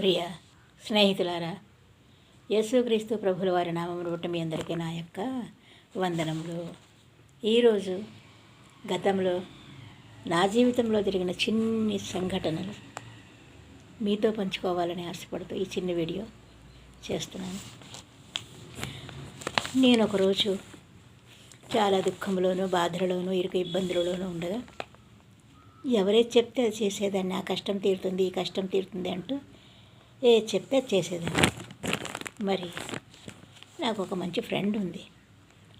ప్రియ స్నేహితులారా యేసుక్రీస్తు ప్రభుల వారి నామం బట్టి మీ అందరికీ నా యొక్క వందనములు. ఈరోజు గతంలో నా జీవితంలో జరిగిన చిన్ని సంఘటనలు మీతో పంచుకోవాలని ఆశపడుతూ ఈ చిన్న వీడియో చేస్తున్నాను. నేను ఒకరోజు చాలా దుఃఖంలోనూ బాధలలోనూ ఇరుకు ఇబ్బందులలోనూ ఉండగా ఎవరైతే చెప్తే అది చేసేదాన్ని ఆ కష్టం తీరుతుంది ఈ కష్టం తీరుతుంది అంటూ ఏ చెప్తే చేసేదాన్ని. మరి నాకు ఒక మంచి ఫ్రెండ్ ఉంది.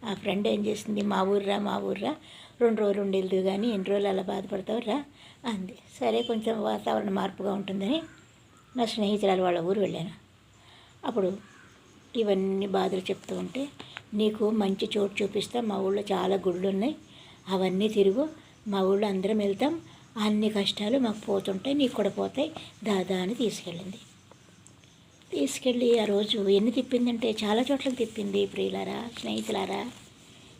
ఆ ఫ్రెండ్ ఏం చేసింది? మా ఊర్రా మా ఊర్రా రెండు రోజులు ఉండేది కానీ ఎన్ని రోజులు అలా బాధపడతావు రా అంది. సరే కొంచెం వాతావరణ మార్పుగా ఉంటుందని నా స్నేహితురాలు వాళ్ళ ఊరు వెళ్ళాను. అప్పుడు ఇవన్నీ బాధలు చెప్తూ ఉంటే నీకు మంచి చోటు చూపిస్తా మా ఊళ్ళో చాలా గుళ్ళు ఉన్నాయి అవన్నీ తిరుగు మా ఊళ్ళో అందరం వెళ్తాం. అన్ని కష్టాలు మాకు పోతుంటాయి నీకు కూడా పోతాయి దాదా అని తీసుకెళ్ళింది. తీసుకెళ్ళి ఆ రోజు ఎన్ని తిప్పిందంటే చాలా చోట్లకి తిప్పింది ప్రియులారా స్నేహితులారా.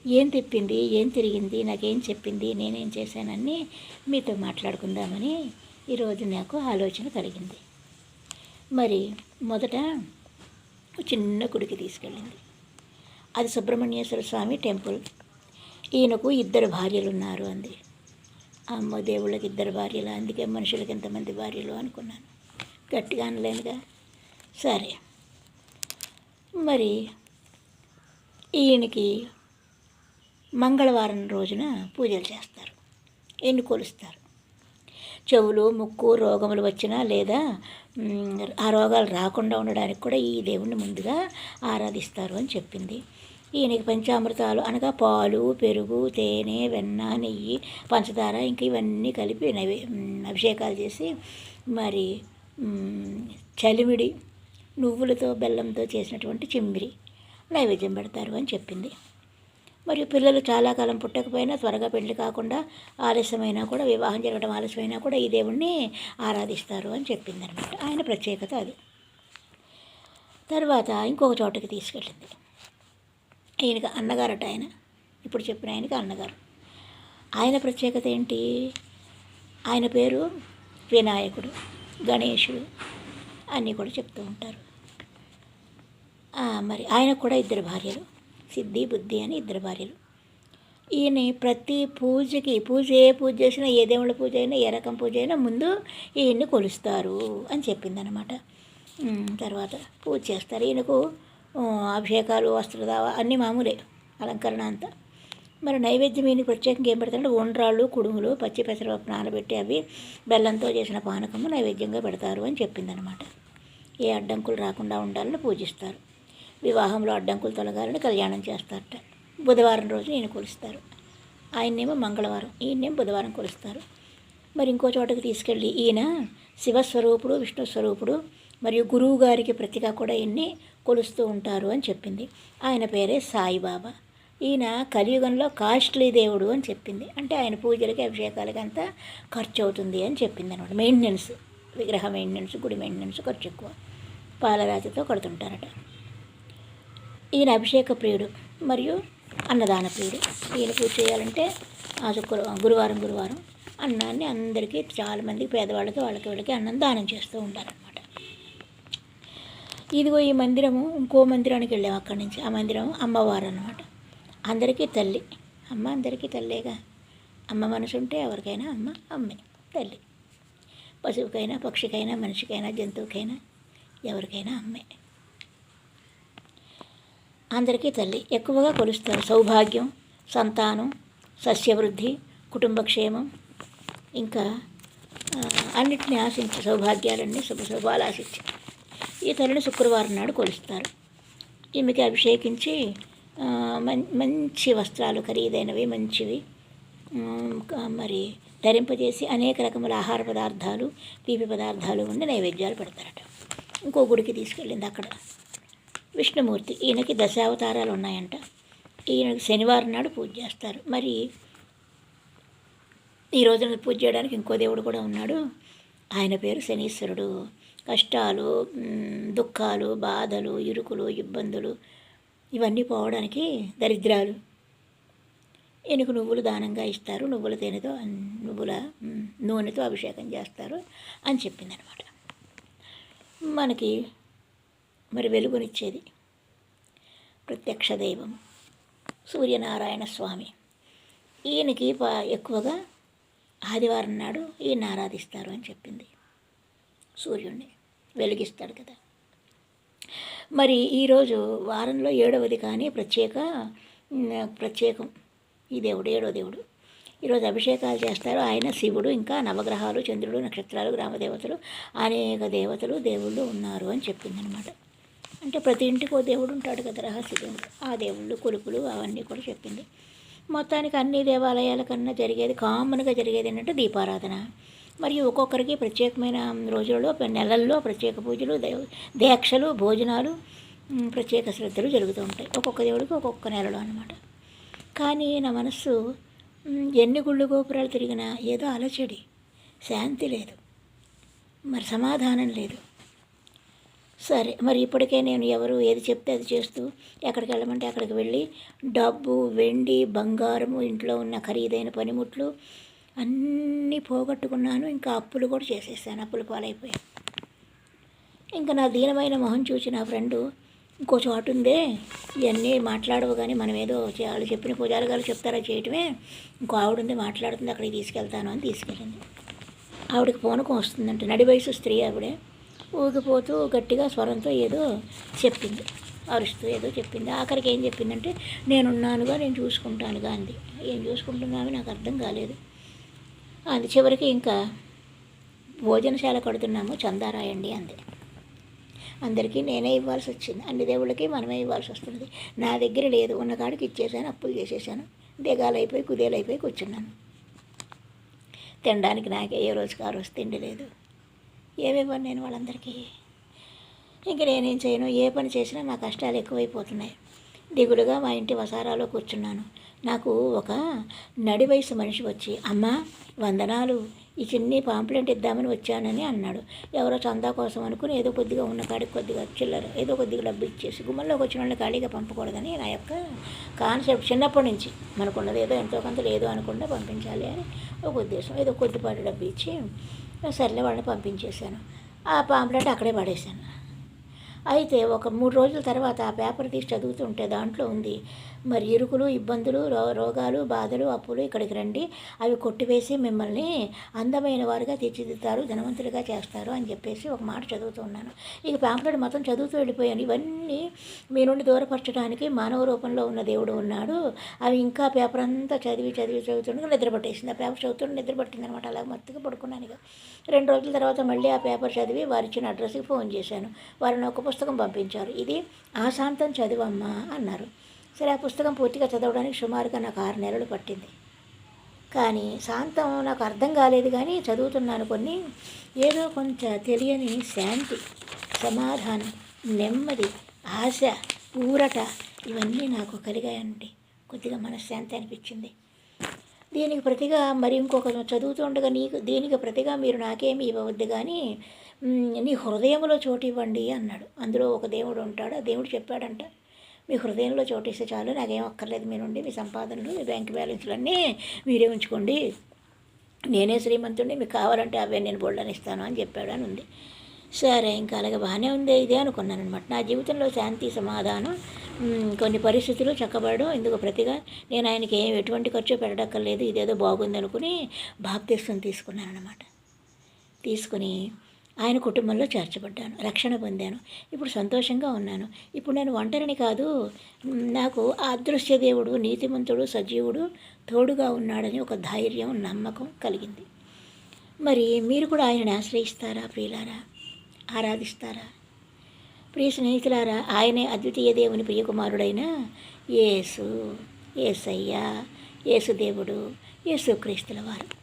ఏం తిప్పింది ఏం తిరిగింది నాకేం చెప్పింది నేనేం చేశానని మీతో మాట్లాడుకుందామని ఈరోజు నాకు ఆలోచన కలిగింది. మరి మొదట చిన్న గుడికి తీసుకెళ్ళింది. అది సుబ్రహ్మణ్యేశ్వర స్వామి టెంపుల్. ఈయనకు ఇద్దరు భార్యలు ఉన్నారు అంది. అమ్మ దేవుళ్ళకి ఇద్దరు భార్యలు అందుకే మనుషులకి ఎంతమంది భార్యలు అనుకున్నాను. గట్టిగా అనలేనుగా. సరే. మరి ఈయనకి మంగళవారం రోజున పూజలు చేస్తారు. ఎన్ని కొలుస్తారు? చెవులు ముక్కు రోగములు వచ్చినా లేదా ఆ రోగాలు రాకుండా ఉండడానికి కూడా ఈ దేవుణ్ణి ముందుగా ఆరాధిస్తారు అని చెప్పింది. ఈయనకి పంచామృతాలు అనగా పాలు పెరుగు తేనె వెన్న నెయ్యి పంచదార ఇంక ఇవన్నీ కలిపి నైవే అభిషేకాలు చేసి మరి చలిమిడి నువ్వులతో బెల్లంతో చేసినటువంటి చిమ్మిరి. నైవేద్యం పెడతారు అని చెప్పింది. మరియు పిల్లలు చాలా కాలం పుట్టకపోయినా త్వరగా పెళ్ళి కాకుండా ఆలస్యమైనా కూడా వివాహం జరగడం ఆలస్యమైనా కూడా ఈ దేవుణ్ణి ఆరాధిస్తారు అని చెప్పింది అనమాట ఆయన ప్రత్యేకత అది. తర్వాత ఇంకొక చోటకి తీసుకెళ్ళింది. ఈయనకి అన్నగారట ఆయన. ఇప్పుడు చెప్పిన ఆయనకి అన్నగారు. ఆయన ప్రత్యేకత ఏంటి? ఆయన పేరు వినాయకుడు గణేశుడు అన్నీ కూడా చెప్తూ ఉంటారు. మరి ఆయనకు కూడా ఇద్దరు భార్యలు. సిద్ధి బుద్ధి అని ఇద్దరు భార్యలు. ఈయన ప్రతి పూజకి పూజ ఏ పూజ చేసినా ఏ దేవుళ్ళ పూజ అయినా ఏ రకం పూజ అయినా ముందు ఈయన్ని కొలుస్తారు అని చెప్పిందనమాట తర్వాత పూజ చేస్తారు. ఈయనకు అభిషేకాలు వస్త్రదావ అన్నీ మామూలే అలంకరణ అంతా. మరి నైవేద్యం ఈయనకి ప్రత్యేకంగా ఏం పెడతారంటే ఉండ్రాళ్ళు కుడుములు పచ్చి పెసరపప్పు నానబెట్టి అవి బెల్లంతో చేసిన పానకము నైవేద్యంగా పెడతారు అని చెప్పిందనమాట ఏ అడ్డంకులు రాకుండా ఉండాలని పూజిస్తారు. వివాహంలో అడ్డంకులు తొలగాలని కళ్యాణం చేస్తారట. బుధవారం రోజు ఈయన కొలుస్తారు. ఆయన్నేమో మంగళవారం ఈయన్నేమో బుధవారం కొలుస్తారు. మరి ఇంకో చోటకి తీసుకెళ్ళి ఈయన శివస్వరూపుడు విష్ణు స్వరూపుడు మరియు గురువు గారికి ప్రతిగా కూడా ఈయన్ని కొలుస్తూ ఉంటారు అని చెప్పింది. ఆయన పేరే సాయిబాబా. ఈయన కలియుగంలో కాస్ట్లీ దేవుడు అని చెప్పింది. అంటే ఆయన పూజలకి అభిషేకాలకి అంతా ఖర్చు అవుతుంది అని చెప్పింది అనమాట. మెయింటెనెన్స్ విగ్రహ మెయింటెనెన్స్ గుడి మెయింటెనెన్స్ ఖర్చు ఎక్కువ. పాలరాతితో కడుతుంటారట. ఈయన అభిషేక ప్రియుడు మరియు అన్నదాన ప్రియుడు. ఈయన పూజ చేయాలంటే ఆ శుక్రవారం గురువారం గురువారం అన్నాన్ని అందరికీ చాలామంది పేదవాళ్ళకి వాళ్ళకి వాళ్ళకి అన్నం దానం చేస్తూ ఉంటారనమాట ఇదిగో ఈ మందిరము ఇంకో మందిరానికి వెళ్ళాము అక్కడి నుంచి. ఆ మందిరం అమ్మవారు అనమాట అందరికీ తల్లి. అమ్మ అందరికీ తల్లేగా. అమ్మ మనసు ఉంటే ఎవరికైనా అమ్మ అమ్మే తల్లి. పశువుకైనా పక్షికైనా మనిషికైనా జంతువుకైనా ఎవరికైనా అమ్మే. అందరికీ తల్లి. ఎక్కువగా కొలుస్తారు సౌభాగ్యం సంతానం సస్యవృద్ధి కుటుంబ క్షేమం ఇంకా అన్నిటిని ఆశించి సౌభాగ్యాలన్నీ శుభ శుభాలు ఆశించి. ఈ తల్లిని శుక్రవారం నాడు కొలుస్తారు. ఈమెకి అభిషేకించి మం మంచి వస్త్రాలు ఖరీదైనవి మంచివి మరి ధరింపజేసి అనేక రకముల ఆహార పదార్థాలు తీపి పదార్థాలు ఉండి నైవేద్యాలు పెడతారట. ఇంకో గుడికి తీసుకెళ్ళింది అక్కడ. విష్ణుమూర్తి ఈయనకి దశావతారాలు ఉన్నాయంట. ఈయనకి శనివారం నాడు పూజ చేస్తారు. మరి ఈ రోజున పూజ చేయడానికి ఇంకో దేవుడు కూడా ఉన్నాడు. ఆయన పేరు శనీశ్వరుడు. కష్టాలు దుఃఖాలు బాధలు ఇరుకులు ఇబ్బందులు ఇవన్నీ పోవడానికి దరిద్రాలు. ఈయనకు నువ్వులు దానంగా ఇస్తారు. నువ్వుల తేనెతో నువ్వుల నూనెతో అభిషేకం చేస్తారు అని చెప్పింది అనమాట మనకి మరి వెలుగునిచ్చేది. ప్రత్యక్ష దైవం సూర్యనారాయణ స్వామి. ఈయనకి ప- ఎక్కువగా ఆదివారం నాడు ఈయన ఆరాధిస్తారు అని చెప్పింది. సూర్యుడిని వెలిగిస్తాడు కదా. మరి ఈరోజు వారంలో ఏడవది కానీ ప్రత్యేక ప్రత్యేకం. ఈ దేవుడు ఏడో దేవుడు ఈరోజు అభిషేకాలు చేస్తారు. ఆయన శివుడు ఇంకా నవగ్రహాలు చంద్రుడు నక్షత్రాలు గ్రామదేవతలు అనేక దేవతలు దేవుళ్ళు ఉన్నారు అని చెప్పిందనమాట. అంటే ప్రతి ఇంటికి ఓ దేవుడు ఉంటాడు కదా రహస్య దేవుడు ఆ దేవుళ్ళు కొలుపులు అవన్నీ కూడా చెప్పింది. మొత్తానికి అన్ని దేవాలయాల కన్నా జరిగేది కామన్గా జరిగేది ఏంటంటే దీపారాధన. మరియు ఒక్కొక్కరికి ప్రత్యేకమైన రోజులలో నెలల్లో ప్రత్యేక పూజలు దేవ దీక్షలు భోజనాలు ప్రత్యేక శ్రద్ధలు జరుగుతూ ఉంటాయి. ఒక్కొక్క దేవుడికి ఒక్కొక్క నెలలో అనమాట కానీ నా మనస్సు ఎన్ని గుళ్ళు గోపురాలు తిరిగినా ఏదో అలచడి. శాంతి లేదు. మరి సమాధానం లేదు. సరే మరి ఇప్పటికే నేను ఎవరు ఏది చెప్తే అది చేస్తూ ఎక్కడికి వెళ్ళమంటే అక్కడికి వెళ్ళి డబ్బు వెండి బంగారము ఇంట్లో ఉన్న ఖరీదైన పనిముట్లు అన్నీ పోగొట్టుకున్నాను. ఇంకా అప్పులు కూడా చేసేసాను. అప్పులు పాలైపోయాను ఇంకా నా దీనమైన మొహం చూసి నా ఫ్రెండు ఇంకో చోటు ఉందే. ఇవన్నీ మాట్లాడవు కానీ మనం ఏదో వాళ్ళు చెప్పిన పూజారి గారు చెప్తారా చేయటమే. ఇంకో ఆవిడ ఉంది మాట్లాడుతుంది అక్కడికి తీసుకెళ్తాను అని తీసుకెళ్ళింది. ఆవిడకి పూనకం వస్తుందంట. నడి వయసు స్త్రీ ఆవిడే. ఊగిపోతూ గట్టిగా స్వరంతో ఏదో చెప్పింది. అరుస్తూ ఏదో చెప్పింది. ఆఖరికి ఏం చెప్పిందంటే నేనున్నానుగా నేను చూసుకుంటానుగా అంది. ఏం చూసుకుంటున్నామో నాకు అర్థం కాలేదు. అంది. చివరికి ఇంకా భోజనశాల కడుతున్నాము చందారాయండి అంది. అందరికీ నేనే ఇవ్వాల్సి వచ్చింది. అన్ని దేవుళ్ళకి మనమే ఇవ్వాల్సి వస్తుంది. నా దగ్గర లేదు. ఉన్న కాడికి ఇచ్చేసాను అప్పులు చేసేసాను దిగాలైపోయి కుదేలైపోయి కూర్చున్నాను. తినడానికి నాకే ఏ రోజుకి ఆ రోజు తిండి లేదు. ఏమివ్వను నేను వాళ్ళందరికీ? ఇంక నేనేం చేయను? ఏ పని చేసినా నా కష్టాలు ఎక్కువైపోతున్నాయి. దిగులుగా మా ఇంటి వసారాలో కూర్చున్నాను. నాకు ఒక నడి వయసు మనిషి వచ్చి అమ్మ వందనాలు. ఈ చిన్ని పాంప్లెంట్ ఇద్దామని వచ్చానని అన్నాడు. ఎవరో చందా కోసం అనుకుని ఏదో కొద్దిగా ఉన్న కాడికి కొద్దిగా చిల్లర ఏదో కొద్దిగా డబ్బు ఇచ్చేసి గుమ్మల్లోకి వచ్చిన వాళ్ళని ఖాళీగా పంపకూడదని నా యొక్క కాన్సెప్ట్ చిన్నప్పటి నుంచి మనకున్నది ఏదో ఎంతో కొంత లేదో అనుకుండా పంపించాలి అని ఒక ఉద్దేశం ఏదో కొద్దిపాటి డబ్బు ఇచ్చి సర్లే వాళ్ళని పంపించేశాను. ఆ పాంప్లెట్ అక్కడే పడేశాను. అయితే ఒక మూడు రోజుల తర్వాత ఆ పేపర్ తీసి చదువుతుంటే దాంట్లో ఉంది మరి ఇరుకులు ఇబ్బందులు రో రోగాలు బాధలు అప్పులు ఇక్కడికి రండి. అవి కొట్టివేసి మిమ్మల్ని అందమైన వారుగా తీర్చిదిద్దుతారు ధనవంతులుగా చేస్తారు అని చెప్పేసి ఒక మాట చదువుతూ ఉన్నాను. ఇక పాంప్లెట్ మొత్తం చదువుతూ వెళ్ళిపోయాను. ఇవన్నీ మీ నుండి దూరపరచడానికి మానవ రూపంలో ఉన్న దేవుడు ఉన్నాడు. అవి ఇంకా పేపర్ అంతా చదివి చదివి చదువుతుండగా నిద్రపట్టేసింది ఆ పేపర్ చదువుతుంటే నిద్రపట్టింది అనమాట. అలా మత్తుగా పడుకున్నాను ఇక. రెండు రోజుల తర్వాత మళ్ళీ ఆ పేపర్ చదివి వారు ఇచ్చిన అడ్రస్కి ఫోన్ చేశాను. వారిని ఒక పుస్తకం పంపించారు. ఇది ఆశాంతం చదివమ్మా అన్నారు. సరే ఆ పుస్తకం పూర్తిగా చదవడానికి సుమారుగా నాకు ఆరు నెలలు పట్టింది. కానీ శాంతం నాకు అర్థం కాలేదు కానీ చదువుతున్నాను కొన్ని ఏదో కొంత తెలియని శాంతి సమాధానం నెమ్మది ఆశ ఊరట ఇవన్నీ నాకు కలిగాయండి. కొద్దిగా మనశ్శాంతి అనిపించింది. దీనికి ప్రతిగా మరి ఇంకొక చదువుతూ ఉండగా నీకు దీనికి ప్రతిగా మీరు నాకేమి ఇవ్వవద్దు కానీ నీ హృదయంలో చోటు ఇవ్వండి అన్నాడు. అందులో ఒక దేవుడు ఉంటాడు ఆ దేవుడు చెప్పాడంట మీ హృదయంలో చోటిస్తే చాలు నాకేం అక్కర్లేదు మీ నుండి మీ సంపాదనలు మీ బ్యాంక్ బ్యాలెన్స్లన్నీ మీరే ఉంచుకోండి. నేనే శ్రీమంతుడిని మీకు కావాలంటే అవే నేను బోల్డని ఇస్తాను అని చెప్పాడు అని ఉంది. సరే ఇంకా అలాగే బాగానే ఉంది ఇదే అనుకున్నాను అనమాట నా జీవితంలో శాంతి సమాధానం కొన్ని పరిస్థితులు చక్కబడడం ఇందుకు ప్రతిగా నేను ఆయనకి ఏం ఎటువంటి ఖర్చు పెట్టక్కర్లేదు ఇదేదో బాగుంది అనుకుని బాప్తీసం తీసుకున్నాను అనమాట తీసుకుని ఆయన కుటుంబంలో చేర్చబడ్డాను రక్షణ పొందాను ఇప్పుడు సంతోషంగా ఉన్నాను. ఇప్పుడు నేను ఒంటరిని కాదు నాకు ఆ అదృశ్య దేవుడు నీతిమంతుడు సజీవుడు తోడుగా ఉన్నాడని ఒక ధైర్యం నమ్మకం కలిగింది. మరి మీరు కూడా ఆయనని ఆశ్రయిస్తారా ప్రియులారా? ఆరాధిస్తారా? ప్రియ స్నేహితులారా ఆయనే అద్వితీయ దేవుని ప్రియకుమారుడైన యేసు యేసయ్య యేసుదేవుడు యేసుక్రీస్తుల వారు.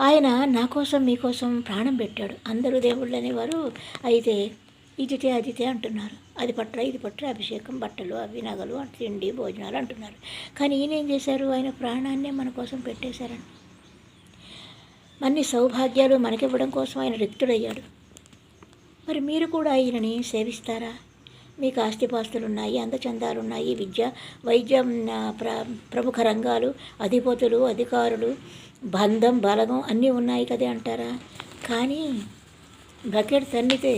ఆయన నా కోసం మీకోసం ప్రాణం పెట్టాడు. అందరూ దేవుళ్ళు అనేవారు అయితే ఇదితే అదితే అంటున్నారు. అది పట్ల ఇది పట్ల అభిషేకం బట్టలు అవి నగలు తిండి భోజనాలు అంటున్నారు. కానీ ఈయన ఏం చేశారు? ఆయన ప్రాణాన్నే మన కోసం పెట్టేశారని. అన్ని సౌభాగ్యాలు మనకివ్వడం కోసం ఆయన రిక్తుడయ్యాడు. మరి మీరు కూడా ఈయనని సేవిస్తారా? మీకు ఆస్తిపాస్తులు ఉన్నాయి అందచందాలు ఉన్నాయి విద్య వైద్యం ప్ర ప్రముఖ రంగాలు అధిపతులు అధికారులు బంధం బలగం అన్నీ ఉన్నాయి కదే అంటారా? కానీ బకెట్ తన్నితే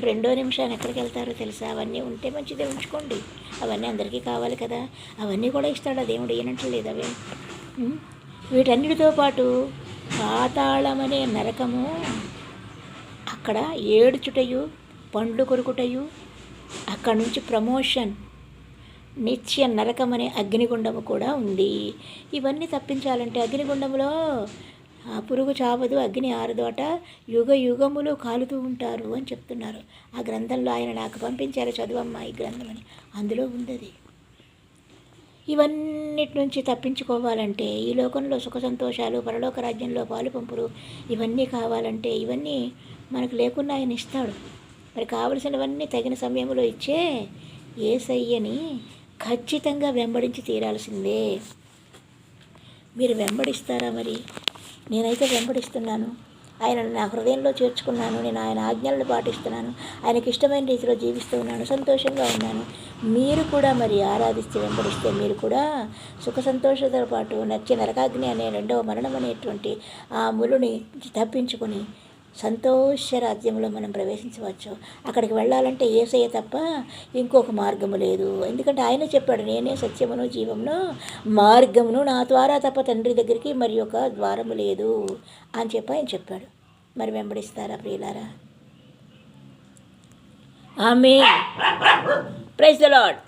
రెండో నిమిషాన్ని ఎక్కడికి వెళ్తారో తెలుసా? అవన్నీ ఉంటే మంచిదే ఉంచుకోండి. అవన్నీ అందరికీ కావాలి కదా. అవన్నీ కూడా ఇస్తాడు ఆ దేవుడు లేదు అవే? వీటన్నిటితో పాటు పాతాళమనే నరకము అక్కడ ఏడుచుటయు పండ్లు కొరుకుటయు అక్కడ నుంచి ప్రమోషన్. నిత్య నరకం అనే అగ్నిగుండము కూడా ఉంది. ఇవన్నీ తప్పించాలంటే అగ్నిగుండములో ఆ పురుగు చావదు అగ్ని ఆరదోట యుగ యుగములు కాలుతూ ఉంటారు అని చెప్తున్నారు. ఆ గ్రంథంలో ఆయన నాకు పంపించారు చదువమ్మ ఈ గ్రంథం అని. అందులో ఉంది ఇవన్నిటి నుంచి తప్పించుకోవాలంటే ఈ లోకంలో సుఖ సంతోషాలు పరలోక రాజ్యంలో పాలు పంపులు ఇవన్నీ కావాలంటే ఇవన్నీ మనకు లేకుండా ఆయన ఇస్తాడు. మరి కావలసినవన్నీ తగిన సమయంలో ఇచ్చే ఏసయ్యని ఖచ్చితంగా వెంబడించి తీరాల్సిందే. మీరు వెంబడిస్తారా మరి? నేనైతే వెంబడిస్తున్నాను. ఆయన నా హృదయంలో చేర్చుకున్నాను. నేను ఆయన ఆజ్ఞలను పాటిస్తున్నాను. ఆయనకి ఇష్టమైన రీతిలో జీవిస్తూ ఉన్నాను. సంతోషంగా ఉన్నాను. మీరు కూడా మరి ఆరాధిస్తే వెంబడిస్తే మీరు కూడా సుఖ సంతోషంతో పాటు నచ్చే నరకాగ్ని అనే రెండవ మరణం అనేటువంటి ఆ ములుని తప్పించుకొని సంతోష రాజ్యంలో మనం ప్రవేశించవచ్చు. అక్కడికి వెళ్ళాలంటే ఏసయ్య తప్ప ఇంకొక మార్గము లేదు. ఎందుకంటే ఆయన చెప్పాడు నేనే సత్యమును జీవమును మార్గమును నా ద్వారా తప్ప తండ్రి దగ్గరికి మరి ఒక ద్వారము లేదు అని చెప్పి ఆయన చెప్పాడు. మరి వెంబడిస్తారా ప్రియులారా? ఆమె ప్రైజ్ ద లాడ్